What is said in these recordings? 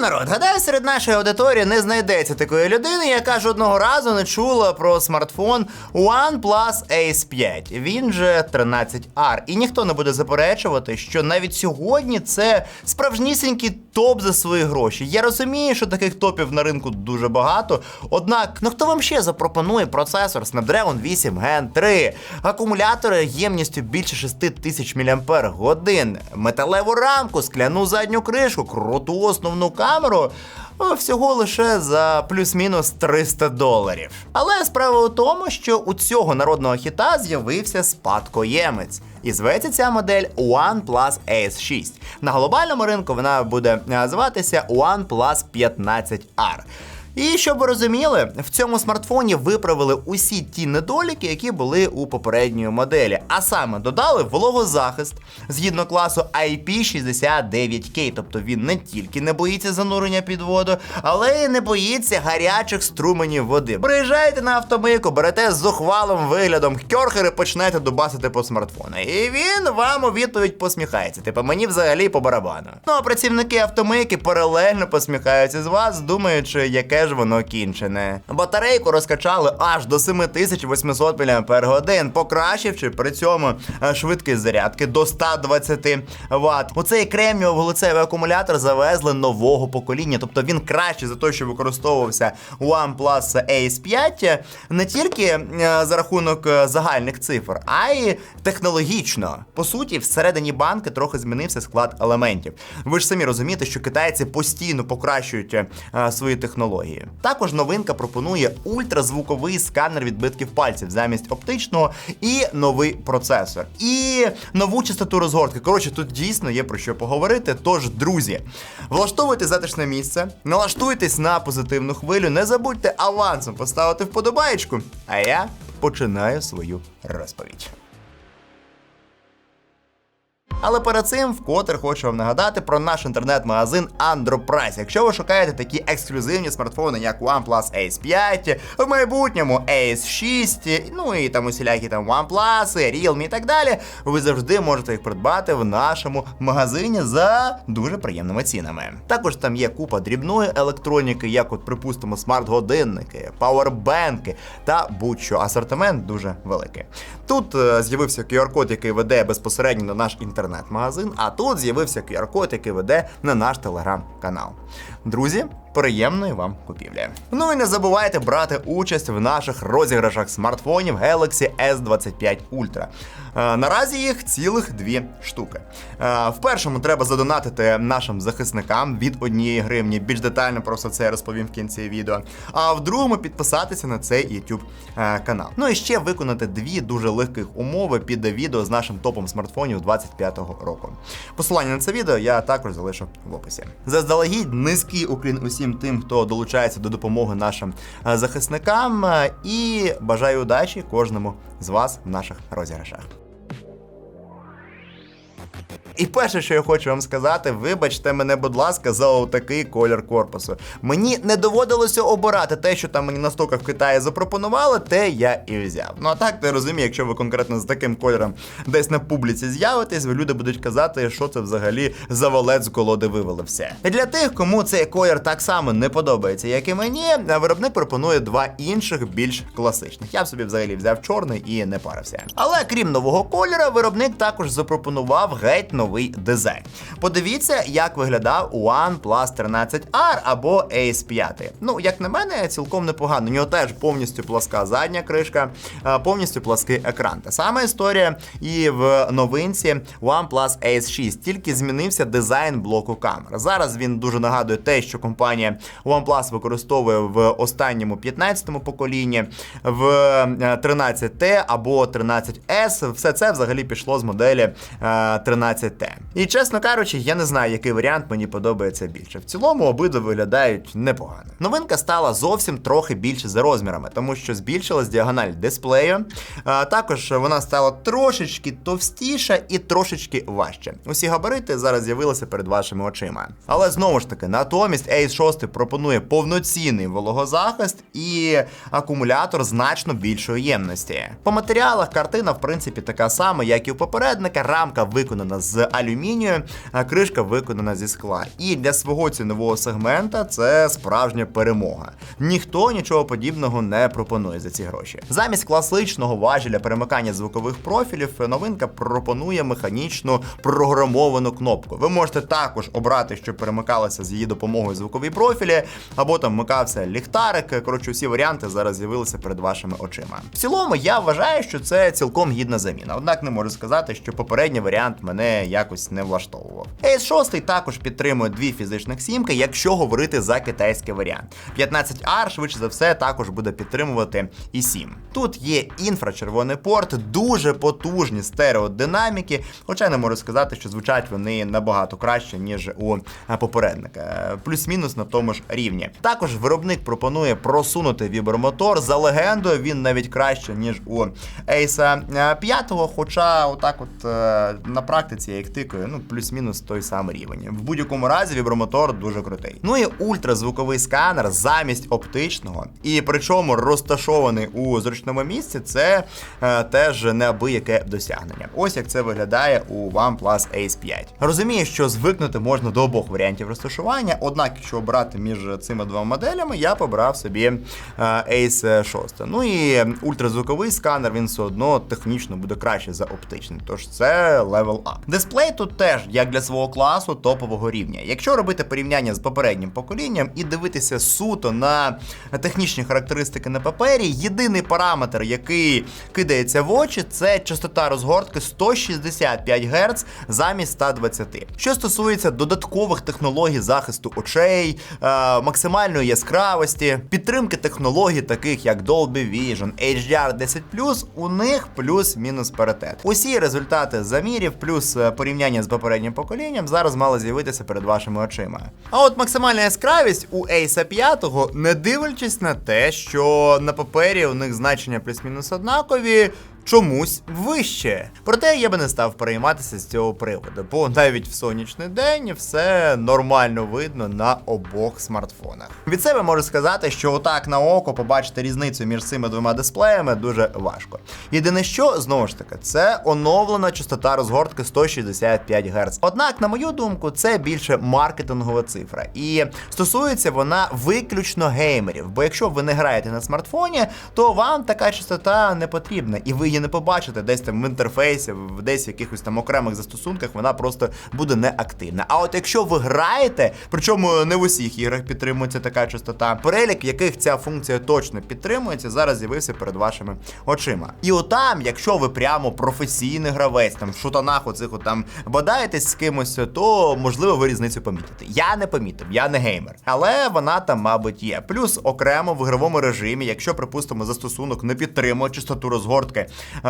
народ, гадаю, серед нашої аудиторії не знайдеться такої людини, яка жодного разу не чула про смартфон OnePlus Ace 5. Він же 13R. І ніхто не буде заперечувати, що навіть сьогодні це справжнісінький топ за свої гроші. Я розумію, що таких топів на ринку дуже багато. Однак, ну хто вам ще запропонує процесор Snapdragon 8 Gen 3, акумулятори ємністю більше 6000 мАч, металеву рамку, скляну задню кришку, круту основну камеру. О, Всього лише за плюс-мінус 300 доларів. Але справа у тому, що у цього народного хіта з'явився спадкоємець. І зветься ця модель OnePlus Ace 6. На глобальному ринку вона буде називатися OnePlus 15R. І щоб ви розуміли, в цьому смартфоні виправили усі ті недоліки, які були у попередньої моделі. А саме додали вологозахист згідно класу IP69K, тобто він не тільки не боїться занурення під воду, але й не боїться гарячих струменів води. Приїжджаєте на автомийку, берете з зухвалим виглядом кьорхери, почнете дубасити по смартфону. І він вам у відповідь посміхається. Типу, мені взагалі по барабану. Ну а працівники автомийки паралельно посміхаються з вас, думаючи, яке ж воно кінчене. Батарейку розкачали аж до 7800 мАч, покращивши при цьому е, швидкість зарядки до 120 Вт. У цей кремніово-глицевий акумулятор завезли нового покоління, тобто він кращий за те, що використовувався OnePlus Ace 5, не тільки е, за рахунок е, загальних цифр, а й технологічно. По суті, всередині банки трохи змінився склад елементів. Ви ж самі розумієте, що китайці постійно покращують е, свої технології. Також новинка пропонує ультразвуковий сканер відбитків пальців замість оптичного і новий процесор. І нову частоту розгортки. Коротше, тут дійсно є про що поговорити. Тож, друзі, влаштовуйте затишне місце, налаштуйтесь на позитивну хвилю, не забудьте авансом поставити вподобаєчку. А я починаю свою розповідь. Але перед цим вкотре хочу вам нагадати про наш інтернет-магазин Androprice. Якщо ви шукаєте такі ексклюзивні смартфони, як OnePlus Ace 5, в майбутньому Ace 6, ну і там усілякі там OnePlus, Realme і так далі, ви завжди можете їх придбати в нашому магазині за дуже приємними цінами. Також там є купа дрібної електроніки, як от, припустимо, смарт-годинники, пауербенки та будь-що. Асортимент дуже великий. Тут е, з'явився QR-код, який веде безпосередньо на наш інтернет-магазин, а тут з'явився QR-код, який веде на наш телеграм-канал. Друзі, приємної вам купівлі. Ну і не забувайте брати участь в наших розіграшах смартфонів Galaxy S25 Ultra. Е, Наразі їх цілих дві штуки. Е, В першому треба задонатити нашим захисникам від однієї гривні. Більш детально про все це я розповім в кінці відео. А в другому підписатися на цей YouTube е, канал. Ну і ще виконати дві дуже легких умови під відео з нашим топом смартфонів 25-го року. Посилання на це відео я також залишу в описі. Заздалегідь низький уклін усім тим, хто долучається до допомоги нашим е, захисникам. е, І бажаю удачі кожному з вас в наших розіграшах. І перше, що я хочу вам сказати, вибачте мене, будь ласка, за отакий колір корпусу. Мені не доводилося обирати те, що там мені на стоках в Китаї запропонували, те я і взяв. Ну а так ти розумієш, якщо ви конкретно з таким кольором десь на публіці з'явитесь, ви люди будуть казати, що це взагалі за валет з колоди вивалився. І для тих, кому цей колір так само не подобається, як і мені, виробник пропонує два інших більш класичних. Я б собі взагалі взяв чорний і не парився. Але крім нового кольора, виробник також запропонував геть новий дизайн. Подивіться, як виглядав OnePlus 13R або ace 5. Ну, як на мене, цілком непогано. У нього теж повністю пласка задня кришка, е, повністю плаский екран. Та сама історія і в новинці OnePlus Ace 6, тільки змінився дизайн блоку камер. Зараз він дуже нагадує те, що компанія OnePlus використовує в останньому 15-му поколінні, в е, 13T або 13S. Все це взагалі пішло з моделі 13. 12Т. І чесно кажучи, я не знаю, який варіант мені подобається більше. В цілому обидва виглядають непогано. Новинка стала зовсім трохи більше за розмірами, тому що збільшилась діагональ дисплею. А, Також вона стала трошечки товстіша і трошечки важче. Усі габарити зараз з'явилися перед вашими очима. Але знову ж таки, натомість Ace 6 пропонує повноцінний вологозахист і акумулятор значно більшої ємності. По матеріалах картина, в принципі, така сама, як і у попередника. Рамка виконана виконана з алюмінію, а кришка виконана зі скла. І для свого цінового сегмента це справжня перемога. Ніхто нічого подібного не пропонує за ці гроші. Замість класичного важеля перемикання звукових профілів новинка пропонує механічну програмовану кнопку. Ви можете також обрати, щоб перемикалося з її допомогою звукові профілі, або там вмикався ліхтарик. Коротше, всі варіанти зараз з'явилися перед вашими очима. В цілому я вважаю, що це цілком гідна заміна. Однак не можу сказати, що попередній варіант мене якось не влаштовував. Ace 6 також підтримує дві фізичних сімки, якщо говорити за китайський варіант. 15R, швидше за все, також буде підтримувати і 7. Тут є інфрачервоний порт, дуже потужні стереодинаміки, хоча я не можу сказати, що звучать вони набагато краще, ніж у е, попередника. Плюс-мінус на тому ж рівні. Також виробник пропонує просунути вібромотор. За легендою, він навіть краще, ніж у Ace 5, хоча отак от е, на практиці я їх тикаю, ну плюс-мінус той самий рівень. В будь-якому разі вібромотор дуже крутий. Ну і ультразвуковий сканер замість оптичного, і причому розташований у зручному місці, це е, теж неабияке досягнення. Ось як це виглядає у OnePlus Ace 5. Розумію, що звикнути можна до обох варіантів розташування, однак, якщо обрати між цими двома моделями, я побрав собі е, Ace 6. Ну і ультразвуковий сканер він все одно технічно буде краще за оптичний, тож це level up. Дисплей тут теж, як для свого класу, топового рівня. Якщо робити порівняння з попереднім поколінням і дивитися суто на технічні характеристики на папері, єдиний параметр, який кидається в очі, це частота розгортки 165 Гц замість 120. Що стосується додаткових технологій захисту очей, е, максимальної яскравості, підтримки технологій, таких як Dolby Vision, HDR10+, у них плюс-мінус паритет. Усі результати замірів, плюс е, порівняння з попереднім поколінням, зараз мали з'явитися перед вашими очима. А от максимальна яскравість у Ace 5, не дивлячись на те, що на папері у них значення плюс-мінус однакові. Чомусь вище. Проте я би не став перейматися з цього приводу, бо навіть в сонячний день все нормально видно на обох смартфонах. Від себе можу сказати, що отак на око побачити різницю між цими двома дисплеями дуже важко. Єдине, що знову ж таки, це оновлена частота розгортки 165 Гц. Однак, на мою думку, це більше маркетингова цифра, і стосується вона виключно геймерів. Бо якщо ви не граєте на смартфоні, то вам така частота не потрібна, і ви її не побачите десь там в інтерфейсі, в десь якихось там окремих застосунках, вона просто буде неактивна. А от якщо ви граєте, причому не в усіх іграх підтримується така частота, перелік, в яких ця функція точно підтримується, зараз з'явився перед вашими очима. І отам, якщо ви прямо професійний гравець, там в шутанах оцих там бодаєтесь з кимось, то можливо ви різницю помітите. Я не помітив, я не геймер, але вона там, мабуть, є. Плюс окремо в ігровому режимі, якщо припустимо застосунок не підтримує частоту розгортки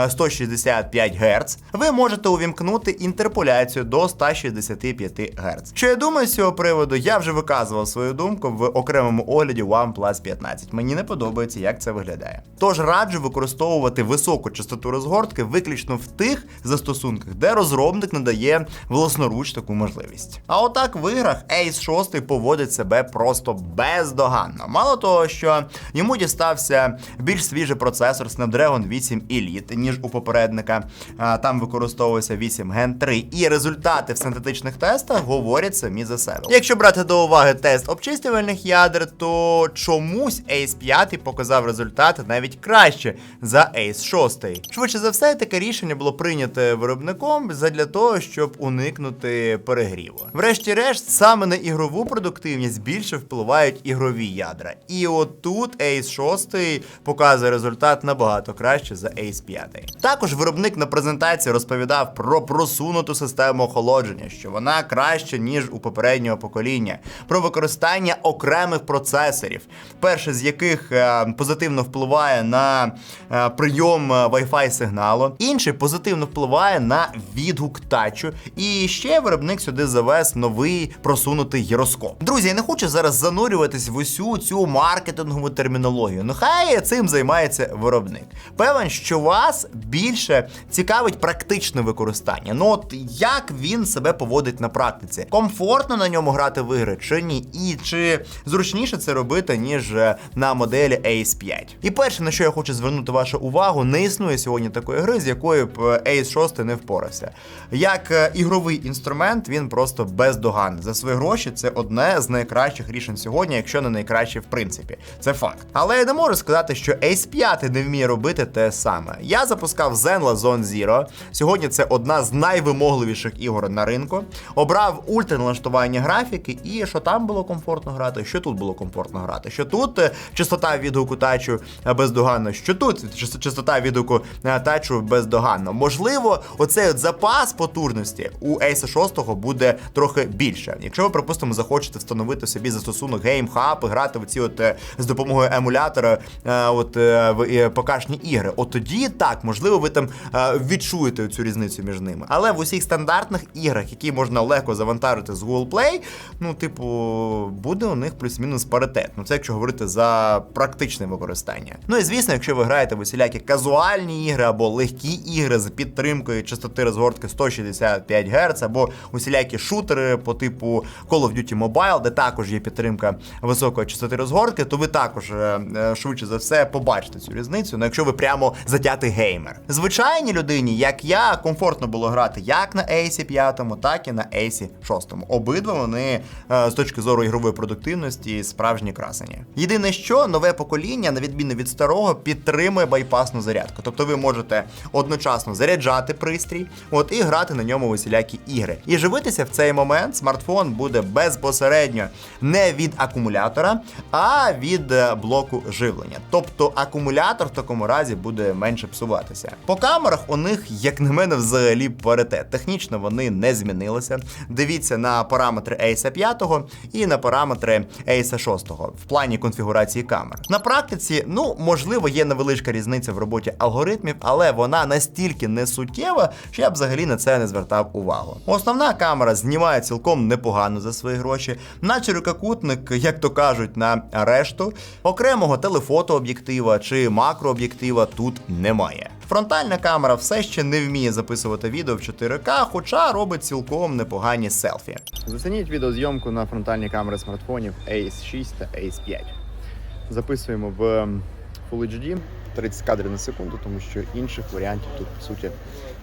165 Гц, ви можете увімкнути інтерполяцію до 165 Гц. Що я думаю з цього приводу, я вже виказував свою думку в окремому огляді OnePlus 15. Мені не подобається, як це виглядає. Тож раджу використовувати високу частоту розгортки виключно в тих застосунках, де розробник надає власноруч таку можливість. А отак в іграх Ace 6 поводить себе просто бездоганно. Мало того, що йому дістався більш свіжий процесор Snapdragon 8 Elite, ніж у попередника. Там використовувався 8 Gen 3, і результати в синтетичних тестах говорять самі за себе. Якщо брати до уваги тест обчислювальних ядер, то чомусь Ace 5 показав результати навіть краще за Ace 6. Швидше за все, таке рішення було прийнято виробником задля того, щоб уникнути перегріву. Врешті-решт, саме на ігрову продуктивність більше впливають ігрові ядра. І от тут Ace 6 показує результат набагато краще за Ace 5. Також виробник на презентації розповідав про просунуту систему охолодження, що вона краще, ніж у попереднього покоління, про використання окремих процесорів, перший з яких е, позитивно впливає на е, прийом е, Wi-Fi сигналу, інший позитивно впливає на відгук тачу. І ще виробник сюди завез новий просунутий гіроскоп. Друзі, я не хочу зараз занурюватись в усю цю маркетингову термінологію. Ну хай цим займається виробник. Певен, що вам вас більше цікавить практичне використання. Ну от як він себе поводить на практиці? Комфортно на ньому грати в ігри чи ні? І чи зручніше це робити, ніж е, на моделі Ace 5? І перше, на що я хочу звернути вашу увагу, не існує сьогодні такої гри, з якою б е, Ace 6 не впорався. Як е, ігровий інструмент, він просто бездоганний. За свої гроші це одне з найкращих рішень сьогодні, якщо не найкраще в принципі. Це факт. Але я не можу сказати, що Ace 5 не вміє робити те саме. Я запускав Zenla Zone Zero. Сьогодні це одна з найвимогливіших ігор на ринку. Обрав ультраналаштування графіки, і що там було комфортно грати, що тут було комфортно грати. Що тут е, частота відгуку тачу е, бездоганно, що тут часто- частота відгуку е, тачу бездоганно. Можливо, оцей от запас потужності у Ace 6 буде трохи більше. Якщо ви, припустимо, захочете встановити собі застосунок Game Hub грати в ці от з допомогою емулятора от в покашні ігри, от тоді так, можливо, ви там е, відчуєте цю різницю між ними. Але в усіх стандартних іграх, які можна легко завантажити з Google Play, ну, типу, буде у них плюс-мінус паритет. Ну, це якщо говорити за практичне використання. Ну і звісно, якщо ви граєте в усілякі казуальні ігри або легкі ігри з підтримкою частоти розгортки 165 Гц, або усілякі шутери по типу Call of Duty Mobile, де також є підтримка високої частоти розгортки, то ви також е, е, швидше за все побачите цю різницю. Ну, якщо ви прямо затятий геймер. Звичайній людині, як я, комфортно було грати як на Ace 5, так і на Ace 6. Обидва вони е, з точки зору ігрової продуктивності справжні красені. Єдине, що нове покоління, на відміну від старого, підтримує байпасну зарядку. Тобто ви можете одночасно заряджати пристрій, от і грати на ньому усілякі ігри. І живитися в цей момент смартфон буде безпосередньо не від акумулятора, а від е, блоку живлення. Тобто акумулятор в такому разі буде менше псуватися. По камерах у них, як на мене, взагалі паритет. Технічно вони не змінилися. Дивіться на параметри Ace 5 і на параметри Ace 6 в плані конфігурації камер. На практиці, ну можливо, є невеличка різниця в роботі алгоритмів, але вона настільки не суттєва, що я б взагалі на це не звертав увагу. Основна камера знімає цілком непогано за свої гроші, наче рукокутник, як то кажуть, на решту. Окремого телефотооб'єктива чи макрооб'єктива тут немає. Фронтальна камера все ще не вміє записувати відео в 4К, хоча робить цілком непогані селфі. Зацініть відеозйомку на фронтальні камери смартфонів Ace 6 та Ace 5. Записуємо в ем, Full HD 30 кадрів на секунду, тому що інших варіантів тут по суті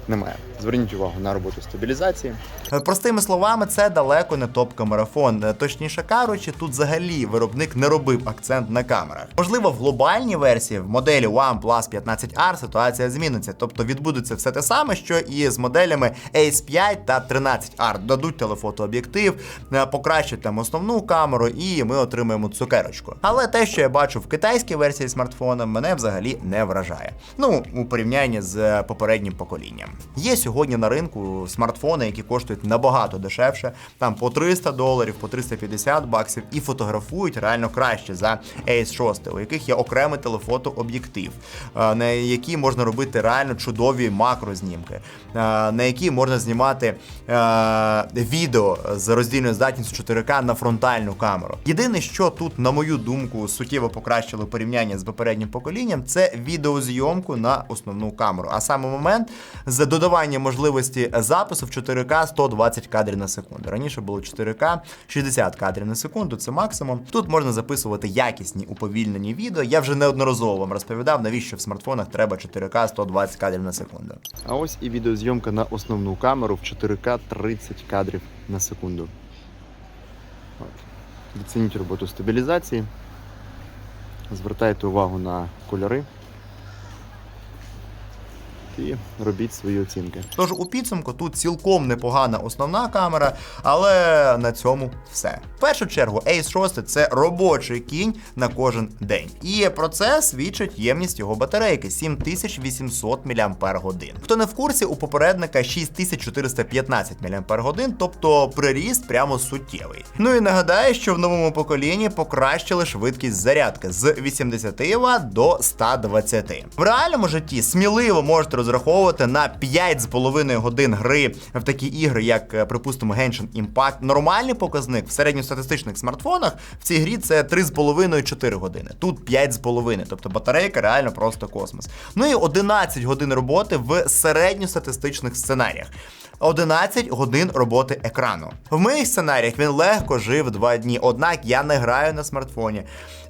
немає. Зверніть увагу на роботу стабілізації. Е, Простими словами, це далеко не топ-камерафон. Е, Точніше кажучи, тут взагалі виробник не робив акцент на камерах. Можливо, в глобальній версії в моделі OnePlus 15R ситуація зміниться, тобто відбудеться все те саме, що і з моделями Ace 5 та 13R. Дадуть телефотооб'єктив, е, покращать там основну камеру, і ми отримаємо цукерочку. Але те, що я бачу в китайській версії смартфона, мене взагалі не вражає. Ну, у порівнянні з попереднім поколінням. Є сьогодні на ринку смартфони, які коштують набагато дешевше, там по 300 доларів, по 350 баксів, і фотографують реально краще за Ace 6, у яких є окремий телефотооб'єктив, е, на які можна робити реально чудові макрознімки, е, на які можна знімати е, відео з роздільною здатністю 4К на фронтальну камеру. Єдине, що тут, на мою думку, суттєво покращили в порівнянні з попереднім поколінням, це відеозйомку на основну камеру. А саме момент з додаванням можливості запису в 4К 120 кадрів на секунду. Раніше було 4К 60 кадрів на секунду, це максимум. Тут можна записувати якісні уповільнені відео. Я вже неодноразово вам розповідав, навіщо в смартфонах треба 4К 120 кадрів на секунду. А ось і відеозйомка на основну камеру в 4К 30 кадрів на секунду. От. Відцініть роботу стабілізації. Звертайте увагу на кольори. І робіть свої оцінки. Тож у підсумку тут цілком непогана основна камера, але на цьому все. В першу чергу Ace 6 це робочий кінь на кожен день. І про це свідчить ємність його батарейки 7800 мАч. Хто не в курсі, у попередника 6415 мАч, тобто приріст прямо суттєвий. Ну і нагадаю, що в новому поколінні покращили швидкість зарядки з 80 Вт до 120. В реальному житті сміливо можете розраховувати на 5,5 годин гри в такі ігри, як, е, припустимо, Genshin Impact. Нормальний показник в середньостатистичних смартфонах в цій грі це 3,5-4 години. Тут 5,5, тобто батарейка реально просто космос. Ну і 11 годин роботи в середньостатистичних сценаріях. 11 годин роботи екрану. В моїх сценаріях він легко жив 2 дні, однак я не граю на смартфоні.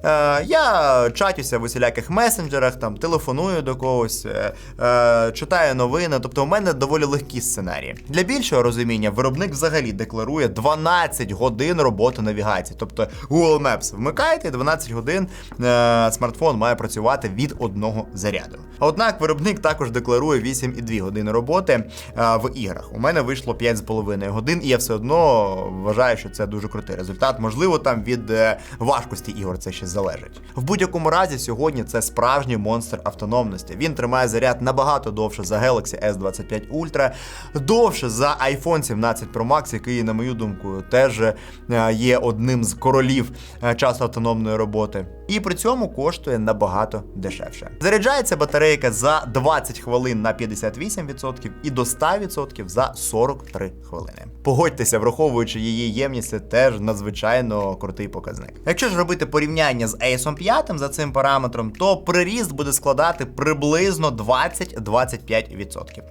Е, я чатюся в усіляких месенджерах, там телефоную до когось, е, е, читаю новини. Тобто, у мене доволі легкі сценарії. Для більшого розуміння, виробник взагалі декларує 12 годин роботи навігації. Тобто Google Maps вмикаєте, і 12 годин смартфон має працювати від одного заряду. Однак виробник також декларує 8,2 години роботи в іграх. У мене вийшло 5,5 годин, і я все одно вважаю, що це дуже крутий результат. Можливо, там від важкості ігор це ще залежить. В будь-якому разі, сьогодні це справжній монстр автономності. Він тримає заряд набагато довше за Galaxy S25 Ultra, довше за iPhone 17 Pro Max, який, на мою думку, теж е, є одним з королів е, часу автономної роботи. І при цьому коштує набагато дешевше. Заряджається батарейка за 20 хвилин на 58% і до 100% за 43 хвилини. Погодьтеся, враховуючи її ємність, це теж надзвичайно крутий показник. Якщо ж робити порівняння з Ace 5 за цим параметром, то приріст буде складати приблизно 20-25%.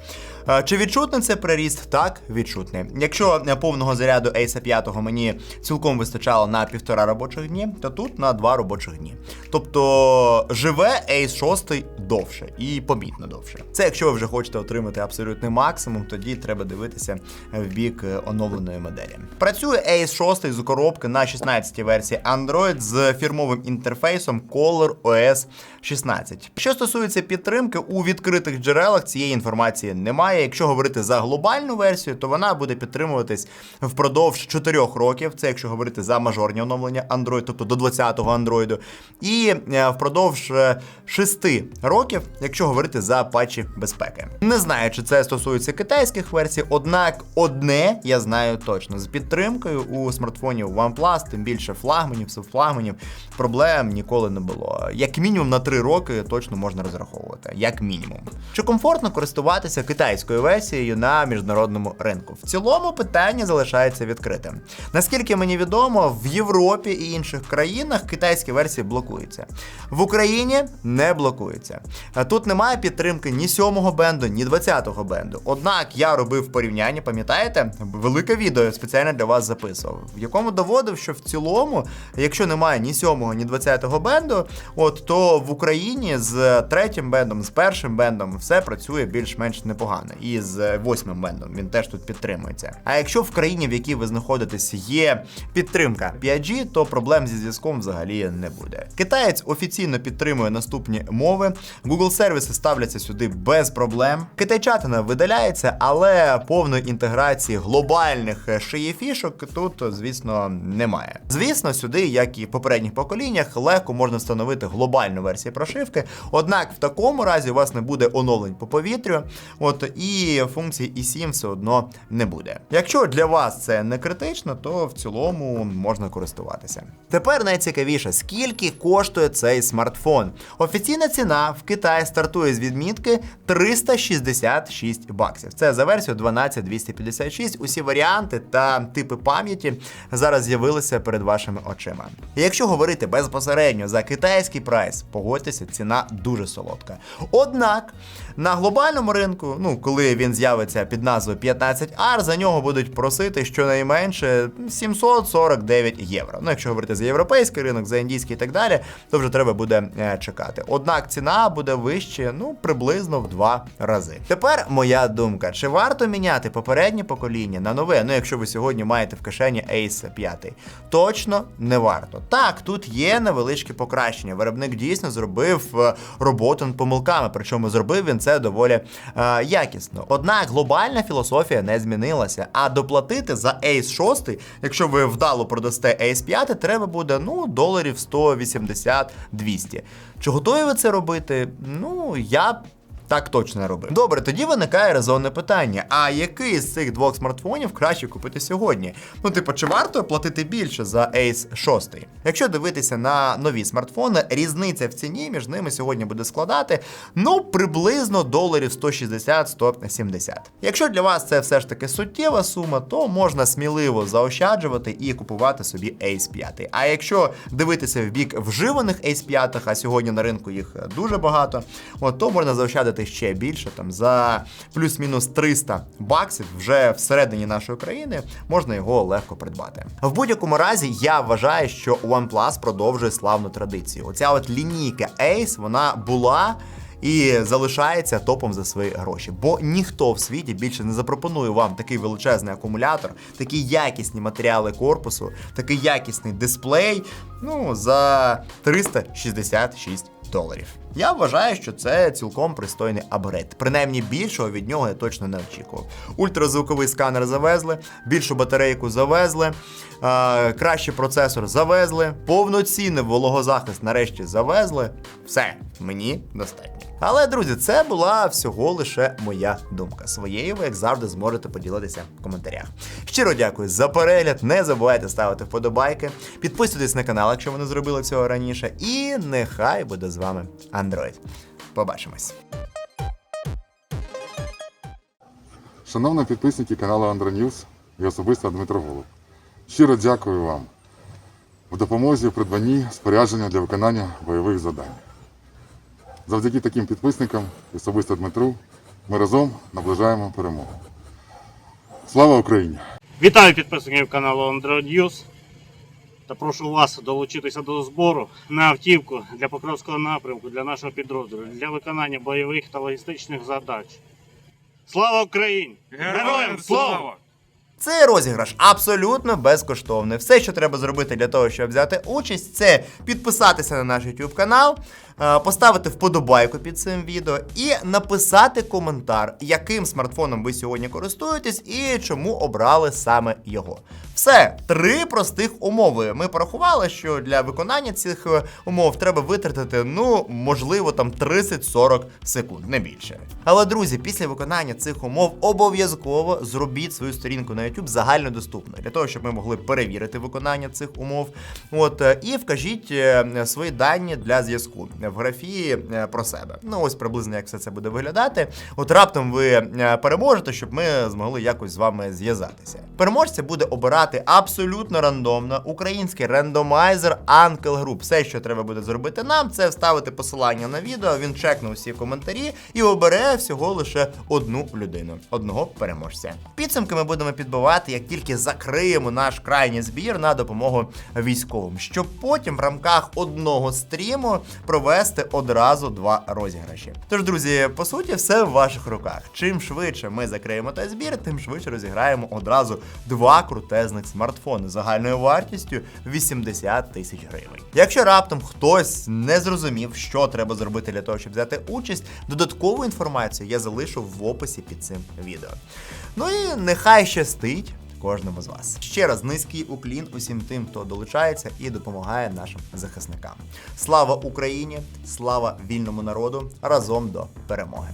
Е, Чи відчутний це приріст? Так, відчутний. Якщо повного заряду Ace 5 мені цілком вистачало на півтора робочих дні, то тут на два робочих дні. Тобто живе Ace 6 довше і помітно довше. Це якщо ви вже хочете отримати абсолютний максимум, тоді треба дивитися в бік е, оновленої моделі. Працює Ace 6 з коробки на 16 версії Android з фірмовим інтерфейсом Color OS 16. Що стосується підтримки, у відкритих джерелах цієї інформації немає. Якщо говорити за глобальну версію, то вона буде підтримуватись впродовж 4 років. Це якщо говорити за мажорні оновлення Android, тобто до 20-го Android. І е, впродовж 6 років, якщо говорити за патчі безпеки. Не знаю, чи це стосується китайських версій, однак одне я знаю точно: з підтримкою у смартфонів OnePlus, тим більше флагманів, субфлагманів, проблем ніколи не було. Як мінімум на 3 роки точно можна розраховувати. Як мінімум. Чи комфортно користуватися китайською версією на міжнародному ринку? В цілому питання залишається відкритим. Наскільки мені відомо, в Європі і інших країнах китайські версії блокуються. В Україні не блокується. Тут немає підтримки ні 7-го бенду, ні 20-го бенду. Однак я робив порівняння, пам'ятаєте? Велике відео спеціально для вас записував, в якому доводив, що в цілому, якщо немає ні 7-го, ні 20-го бенду, от то в Україні з третім бендом, з першим бендом все працює більш-менш непогано. І з восьмим бендом він теж тут підтримується. А якщо в країні, в якій ви знаходитесь, є підтримка 5G, то проблем зі зв'язком взагалі не буде. Китаєць офіційно підтримує наступні мови. Google сервіси ставляться сюди без проблем. Китайчатина видаляється, але повної інтеграції глобальних шиєфішок тут, звісно, немає. Звісно, сюди, як і в попередніх поколіннях, легко можна встановити глобальну версію прошивки. Однак в такому разі у вас не буде оновлень по повітрю, от і функції i7 все одно не буде. Якщо для вас це не критично, то в цілому можна користуватися. Тепер найцікавіше, скільки коштує цей смартфон. Офіційна ціна в Китаї стартує з відмітки 366 баксів. Це за версію 12256. Усі варіанти та типи пам'яті зараз з'явилися перед вашими очима. Якщо говорити безпосередньо за китайський прайс, погодьтеся, ціна дуже солодка. Однак на глобальному ринку, ну коли він з'явиться під назвою 15R, за нього будуть просити щонайменше 749 євро. Ну, якщо говорити за європейський ринок, за індійський і так далі, то вже треба буде е, чекати. Однак ціна буде вище, ну приблизно в два рази. Тепер моя думка: чи варто міняти попереднє покоління на нове? Ну, якщо ви сьогодні маєте в кишені Ace 5? Точно не варто. Так, тут є невеличкі покращення. Виробник дійсно зробив е, роботу над помилками, причому зробив він це доволі е, якісно. Однак глобальна філософія не змінилася. А доплатити за Ace 6, якщо ви вдало продасте Ace 5, треба буде ну доларів 180-200. Чи готові ви це робити? Ну я так точно не робив. Добре, тоді виникає резонне питання: а який з цих двох смартфонів краще купити сьогодні? Ну, типу, чи варто платити більше за Ace 6? Якщо дивитися на нові смартфони, різниця в ціні між ними сьогодні буде складати ну приблизно доларів 160-170. Якщо для вас це все ж таки суттєва сума, то можна сміливо заощаджувати і купувати собі Ace 5. А якщо дивитися в бік вживаних Ace 5, а сьогодні на ринку їх дуже багато, от, то можна заощадити ще більше. Там за плюс-мінус 300 баксів вже всередині нашої країни можна його легко придбати. В будь-якому разі я вважаю, що OnePlus продовжує славну традицію. Оця от лінійка Ace, вона була і залишається топом за свої гроші. Бо ніхто в світі більше не запропонує вам такий величезний акумулятор, такі якісні матеріали корпусу, такий якісний дисплей. Ну за 366 доларів. Я вважаю, що це цілком пристойний апгрейд. Принаймні більшого від нього я точно не очікував. Ультразвуковий сканер завезли, більшу батарейку завезли, е, кращий процесор завезли, повноцінний вологозахист нарешті завезли. Все, мені достатньо. Але, друзі, це була всього лише моя думка. Своєю ви, як завжди, зможете поділитися в коментарях. Щиро дякую за перегляд. Не забувайте ставити вподобайки, підписуйтесь на канал, якщо ви не зробили цього раніше. І нехай буде з вами Android. Побачимось. Шановні підписники каналу Андроньюз і особисто Дмитро Голуб. Щиро дякую вам в допомозі в придбанні спорядження для виконання бойових завдань. Завдяки таким підписникам, і особисто Дмитру, ми разом наближаємо перемогу. Слава Україні! Вітаю підписників каналу Android News та прошу вас долучитися до збору на автівку для Покровського напрямку для нашого підрозділу для виконання бойових та логістичних задач. Слава Україні! Героям слава! Цей розіграш абсолютно безкоштовний. Все, що треба зробити для того, щоб взяти участь, це підписатися на наш YouTube канал, е, поставити вподобайку під цим відео і написати коментар, яким смартфоном ви сьогодні користуєтесь і чому обрали саме його. Все, три простих умови. Ми порахували, що для виконання цих е, умов треба витратити, ну, можливо, там 30-40 секунд, не більше. Але, друзі, після виконання цих умов обов'язково зробіть свою сторінку на YouTube загальнодоступною, для того, щоб ми могли перевірити виконання цих умов. От, е, і вкажіть е, свої дані для зв'язку в графії про себе. Ну, ось приблизно як все це буде виглядати. От раптом ви переможете, щоб ми змогли якось з вами зв'язатися. Переможця буде обирати абсолютно рандомно український рандомайзер Uncle Group. Все, що треба буде зробити нам, це вставити посилання на відео. Він чекне усі коментарі і обере всього лише одну людину, одного переможця. Підсумки ми будемо підбивати, як тільки закриємо наш крайній збір на допомогу військовим, щоб потім в рамках одного стріму провести одразу два розіграші. Тож, друзі, по суті, все в ваших руках. Чим швидше ми закриємо той збір, тим швидше розіграємо одразу два крутезних смартфони загальною вартістю 80 тисяч гривень. Якщо раптом хтось не зрозумів, що треба зробити для того, щоб взяти участь, додаткову інформацію я залишу в описі під цим відео. Ну і нехай щастить кожному з вас. Ще раз низький уклін усім тим, хто долучається і допомагає нашим захисникам. Слава Україні! Слава вільному народу! Разом до перемоги!